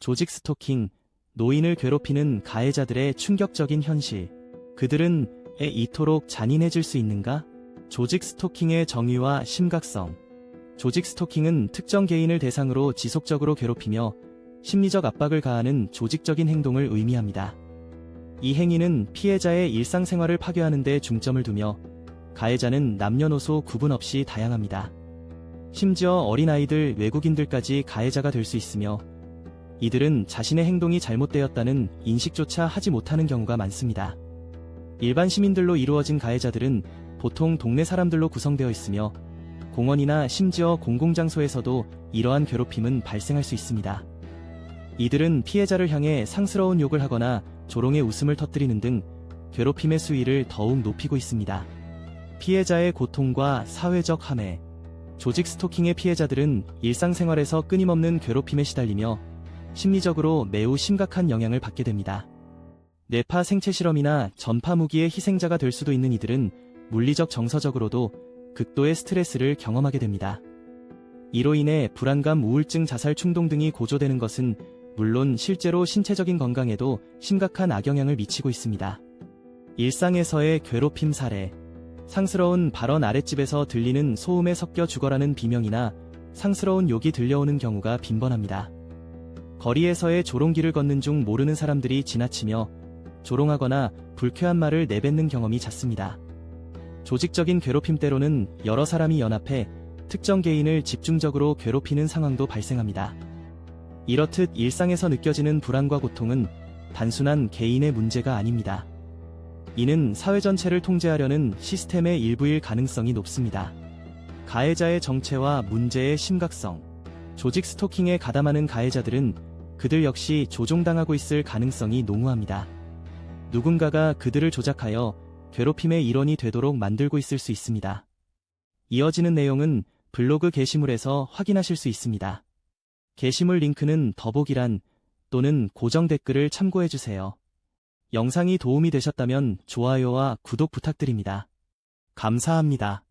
조직 스토킹, 노인을 괴롭히는 가해자들의 충격적인 현실. 그들은 에 이토록 잔인해질 수 있는가? 조직 스토킹의 정의와 심각성. 조직 스토킹은 특정 개인을 대상으로 지속적으로 괴롭히며 심리적 압박을 가하는 조직적인 행동을 의미합니다. 이 행위는 피해자의 일상생활을 파괴하는 데 중점을 두며 가해자는 남녀노소 구분 없이 다양합니다. 심지어 어린아이들, 외국인들까지 가해자가 될 수 있으며 이들은 자신의 행동이 잘못되었다는 인식조차 하지 못하는 경우가 많습니다. 일반 시민들로 이루어진 가해자들은 보통 동네 사람들로 구성되어 있으며 공원이나 심지어 공공장소에서도 이러한 괴롭힘은 발생할 수 있습니다. 이들은 피해자를 향해 상스러운 욕을 하거나 조롱의 웃음을 터뜨리는 등 괴롭힘의 수위를 더욱 높이고 있습니다. 피해자의 고통과 사회적 함해 조직 스토킹의 피해자들은 일상생활에서 끊임없는 괴롭힘에 시달리며 심리적으로 매우 심각한 영향을 받게 됩니다. 뇌파 생체 실험이나 전파 무기의 희생자가 될 수도 있는 이들은 물리적 정서적으로도 극도의 스트레스를 경험하게 됩니다. 이로 인해 불안감, 우울증, 자살 충동 등이 고조되는 것은 물론 실제로 신체적인 건강에도 심각한 악영향을 미치고 있습니다. 일상에서의 괴롭힘 사례, 상스러운 발언 아랫집에서 들리는 소음에 섞여 죽어라는 비명이나 상스러운 욕이 들려오는 경우가 빈번합니다. 거리에서의 조롱기를 걷는 중 모르는 사람들이 지나치며 조롱하거나 불쾌한 말을 내뱉는 경험이 잦습니다. 조직적인 괴롭힘 때로는 여러 사람이 연합해 특정 개인을 집중적으로 괴롭히는 상황도 발생합니다. 이렇듯 일상에서 느껴지는 불안과 고통은 단순한 개인의 문제가 아닙니다. 이는 사회 전체를 통제하려는 시스템의 일부일 가능성이 높습니다. 가해자의 정체와 문제의 심각성, 조직 스토킹에 가담하는 가해자들은 그들 역시 조종당하고 있을 가능성이 농후합니다. 누군가가 그들을 조작하여 괴롭힘의 일원이 되도록 만들고 있을 수 있습니다. 이어지는 내용은 블로그 게시물에서 확인하실 수 있습니다. 게시물 링크는 더보기란 또는 고정 댓글을 참고해주세요. 영상이 도움이 되셨다면 좋아요와 구독 부탁드립니다. 감사합니다.